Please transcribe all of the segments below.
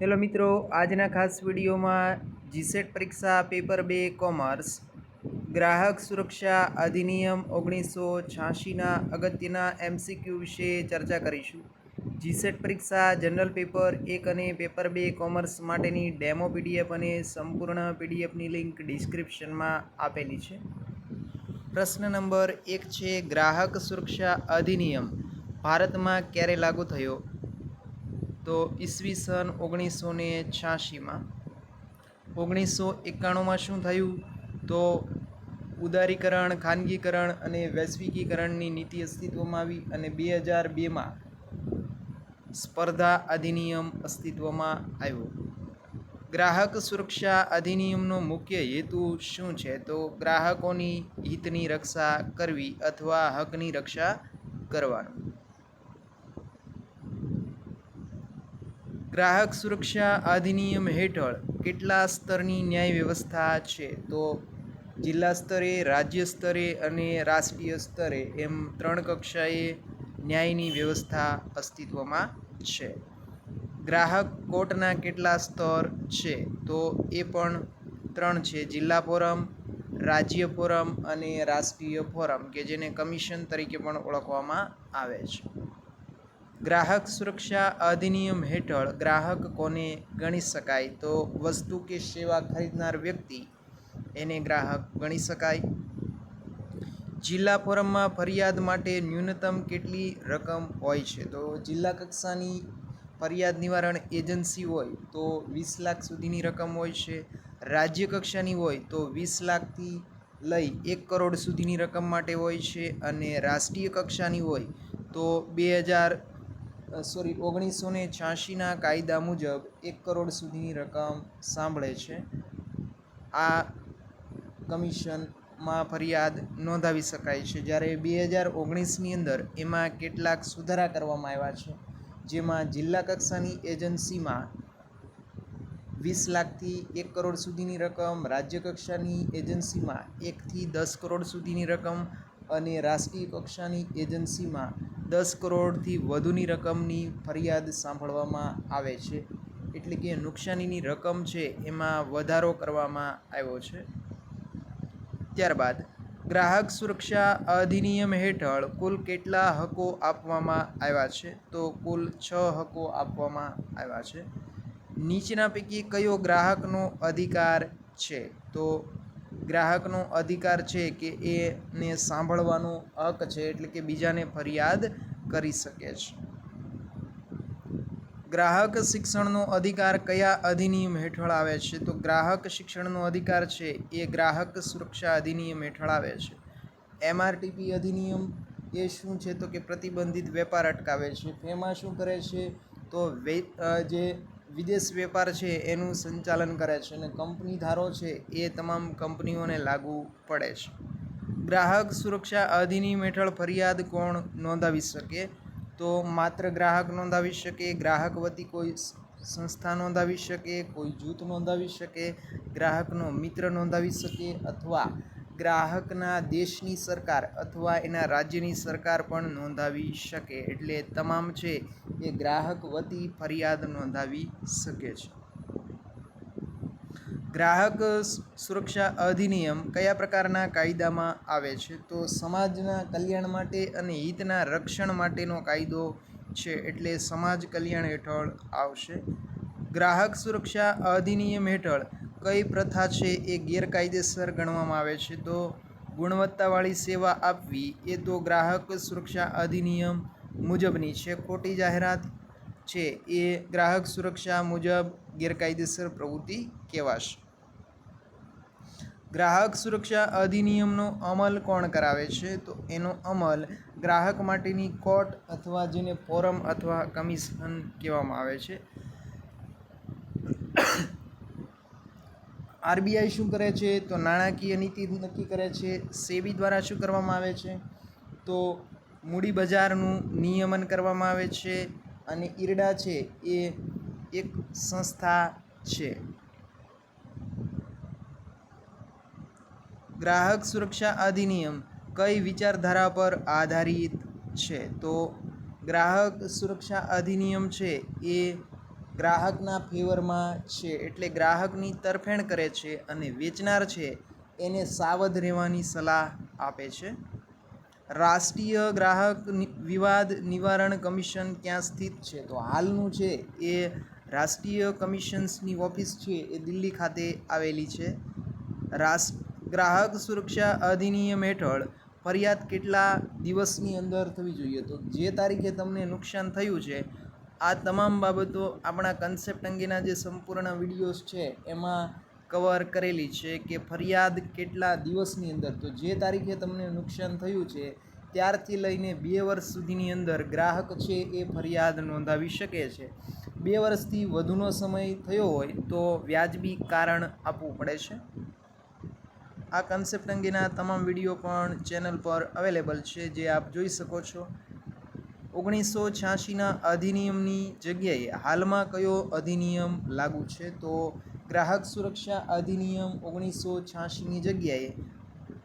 Hello મિત્રો, આજના ખાસ વિડીયોમાં જીસેટ પરીક્ષા પેપર બે કોમર્સ. ગ્રાહક સુરક્ષા અધિનિયમ ઓગણીસો છ્યાસીના અગત્યના એમસીક્યુ વિશે ચર્ચા કરીશું. જીસેટ પરીક્ષા જનરલ પેપર એક અને પેપર બે કોમર્સ માટેની ડેમો પીડીએફ અને સંપૂર્ણ પીડીએફની લિંક ડિસ્ક્રિપ્શનમાં આપેલી છે. પ્રશ્ન નંબર એક છે, ગ્રાહક સુરક્ષા અધિનિયમ ભારતમાં ક્યારે લાગુ થયો? તો ઈસવીસન ઓગણીસો ને છ્યાસીમાં ઓગણીસો એકાણુંમાં શું થયું? તો ઉદારીકરણ, ખાનગીકરણ અને વૈશ્વિકીકરણની નીતિ અસ્તિત્વમાં આવી અને બે હજાર બેમાં સ્પર્ધા અધિનિયમ અસ્તિત્વમાં આવ્યો. ગ્રાહક સુરક્ષા અધિનિયમનો મુખ્ય હેતુ શું છે? તો ગ્રાહકોની હિતની રક્ષા કરવી અથવા હકની રક્ષા કરવાનું. ગ્રાહક સુરક્ષા અધિનિયમ હેઠળ કેટલા સ્તરની ન્યાય વ્યવસ્થા છે? તો જિલ્લા સ્તરે, રાજ્ય સ્તરે અને રાષ્ટ્રીય સ્તરે એમ ત્રણ કક્ષાએ ન્યાયની વ્યવસ્થા અસ્તિત્વમાં છે. ગ્રાહક કોર્ટના કેટલા સ્તર છે? તો એ પણ ત્રણ છે. જિલ્લા ફોરમ, રાજ્ય ફોરમ અને રાષ્ટ્રીય ફોરમ, કે જેને કમિશન તરીકે પણ ઓળખવામાં આવે છે. ગ્રાહક સુરક્ષા અધિનિયમ હેઠળ ગ્રાહક કોને ગણી શકાય? તો વસ્તુ કે સેવા ખરીદનાર વ્યક્તિ એને ગ્રાહક ગણી શકાય. જિલ્લા ફોરમમાં ફરિયાદ માટે ન્યૂનતમ કેટલી રકમ હોય છે? તો જિલ્લા કક્ષાની ફરિયાદ નિવારણ એજન્સી હોય તો વીસ લાખ સુધીની રકમ હોય છે. રાજ્ય કક્ષાની હોય તો વીસ લાખથી લઈ એક કરોડ સુધીની રકમ માટે હોય છે. અને રાષ્ટ્રીય કક્ષાની હોય તો બે હજાર સોરી ઓગણીસો ને છ્યાસીના કાયદા મુજબ એક કરોડ સુધીની રકમ સાંભળે છે. આ કમિશનમાં ફરિયાદ નોંધાવી શકાય છે. જ્યારે બે હજાર ઓગણીસની અંદર એમાં કેટલાક સુધારા કરવામાં આવ્યા છે, જેમાં જિલ્લા કક્ષાની એજન્સીમાં વીસ લાખથી એક કરોડ સુધીની રકમ, રાજ્ય કક્ષાની એજન્સીમાં એકથી દસ કરોડ સુધીની રકમ અને રાષ્ટ્રીય કક્ષાની એજન્સીમાં દસ કરોડથી વધુની રકમની ફરિયાદ સાંભળવામાં આવે છે. એટલે કે નુકસાનીની રકમ છે એમાં વધારો કરવામાં આવ્યો છે. ત્યારબાદ, ગ્રાહક સુરક્ષા અધિનિયમ હેઠળ કુલ કેટલા હકો આપવામાં આવ્યા છે? તો કુલ છ હકો આપવામાં આવ્યા છે. નીચેના પૈકી કયો ગ્રાહકનો અધિકાર છે? તો ગ્રાહકનો અધિકાર છે કે એને સાંભળવાનો હક છે એટલે કે બીજાને ફરિયાદ કરી શકે છે. ગ્રાહક શિક્ષણનો અધિકાર કયા અધિનિયમ હેઠળ આવે છે? તો ગ્રાહક શિક્ષણનો અધિકાર છે એ ગ્રાહક સુરક્ષા અધિનિયમ હેઠળ આવે છે. એમઆરટીપી અધિનિયમ એ શું છે? તો કે પ્રતિબંધિત વેપાર અટકાવે છે. એમાં શું કરે છે? તો જે વિદેશ વેપાર છે, એનું સંચાલન કરે છે અને કંપની ધારો છે, એ તમામ કંપનીઓને લાગુ પડે છે. ગ્રાહક સુરક્ષા અધિનિયમ હેઠળ ફરિયાદ કોણ નોંધાવી શકે? તો માત્ર ગ્રાહક નોંધાવી શકે, ગ્રાહક વતી કોઈ સંસ્થા નોંધાવી શકે, કોઈ જૂથ નોંધાવી શકે, ગ્રાહકનો મિત્ર નોંધાવી શકે અથવા ગ્રાહકના દેશની સરકાર અથવા એના રાજ્યની સરકાર પણ નોંધાવી શકે. એટલે તમામ છે એ ગ્રાહક વતી ફરિયાદ નોંધાવી શકે છે. ગ્રાહક સુરક્ષા અધિનિયમ કયા પ્રકારના કાયદામાં આવે છે? તો સમાજના કલ્યાણ માટે અને હિતના રક્ષણ માટેનો કાયદો છે, એટલે સમાજ કલ્યાણ હેઠળ આવશે. ગ્રાહક સુરક્ષા અધિનિયમ હેઠળ કઈ પ્રથા છે એ ગેરકાયદેસર ગણવામાં આવે છે? તો ગુણવત્તાવાળી સેવા આપવી એ તો ગ્રાહક સુરક્ષા અધિનિયમ મુજબની છે. ખોટી જાહેરાત છે એ ગ્રાહક સુરક્ષા મુજબ ગેરકાયદેસર પ્રવૃત્તિ કહેવાશે. ગ્રાહક સુરક્ષા અધિનિયમનો અમલ કોણ કરાવે છે? તો એનો અમલ ગ્રાહક માટેની કોર્ટ અથવા જેને ફોરમ અથવા કમિશન કહેવામાં આવે છે. આરબીઆઈ શું કરે છે? તો નાણાકીય નીતિ નક્કી કરે છે. સેબી દ્વારા શું કરવામાં આવે છે? તો મૂડી બજારનું નિયમન કરવામાં આવે છે અને ઈરડા છે એ એક સંસ્થા છે. ગ્રાહક સુરક્ષા અધિનિયમ કઈ વિચારધારા પર આધારિત છે? તો ગ્રાહક સુરક્ષા અધિનિયમ છે એ ગ્રાહકના ફેવરમાં છે એટલે ગ્રાહકની તરફેણ કરે છે અને વેચનાર છે, એને સાવધ રહેવાની સલાહ આપે છે. રાષ્ટ્રીય ગ્રાહક વિવાદ નિવારણ કમિશન ક્યાં સ્થિત છે? તો હાલનું છે એ રાષ્ટ્રીય કમિશન્સની ઓફિસ છે, એ દિલ્હી ખાતે આવેલી છે. રાસ, ગ્રાહક સુરક્ષા અધિનિયમ હેઠળ ફરિયાદ કેટલા દિવસની અંદર થવી જોઈએ? તો જે તારીખે તમને નુકસાન થયું છે આ તમામ બાબતો આપણા કન્સેપ્ટ અંગેના જે સંપૂર્ણ વિડીયોઝ છે, એમાં કવર કરેલી છે કે ફરિયાદ કેટલા દિવસની અંદર? તો જે તારીખે તમને નુકસાન થયું છે, ત્યારથી લઈને બે વર્ષ સુધીની અંદર ગ્રાહક છે એ ફરિયાદ નોંધાવી શકે છે. બે વર્ષથી વધુનો સમય થયો હોય તો વ્યાજબી કારણ આપવું પડે છે. આ કન્સેપ્ટ અંગેના તમામ વીડિયો પણ ચેનલ પર અવેલેબલ છે, જે આપ જોઈ શકો છો. ઓગણીસો છ્યાસીના અધિનિયમની જગ્યાએ હાલમાં કયો અધિનિયમ લાગુ છે? તો ગ્રાહક સુરક્ષા અધિનિયમ ઓગણીસો છ્યાસીની જગ્યાએ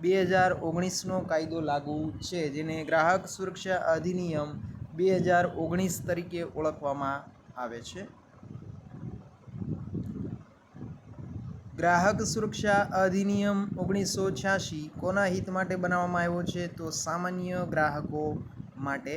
બે હજાર ઓગણીસનો કાયદો લાગુ છે, જેને ગ્રાહક સુરક્ષા અધિનિયમ બે હજાર ઓગણીસ તરીકે ઓળખવામાં આવે છે. ગ્રાહક સુરક્ષા અધિનિયમ ઓગણીસો છ્યાસી કોના હિત માટે બનાવવામાં આવ્યો છે? તો સામાન્ય ગ્રાહકો માટે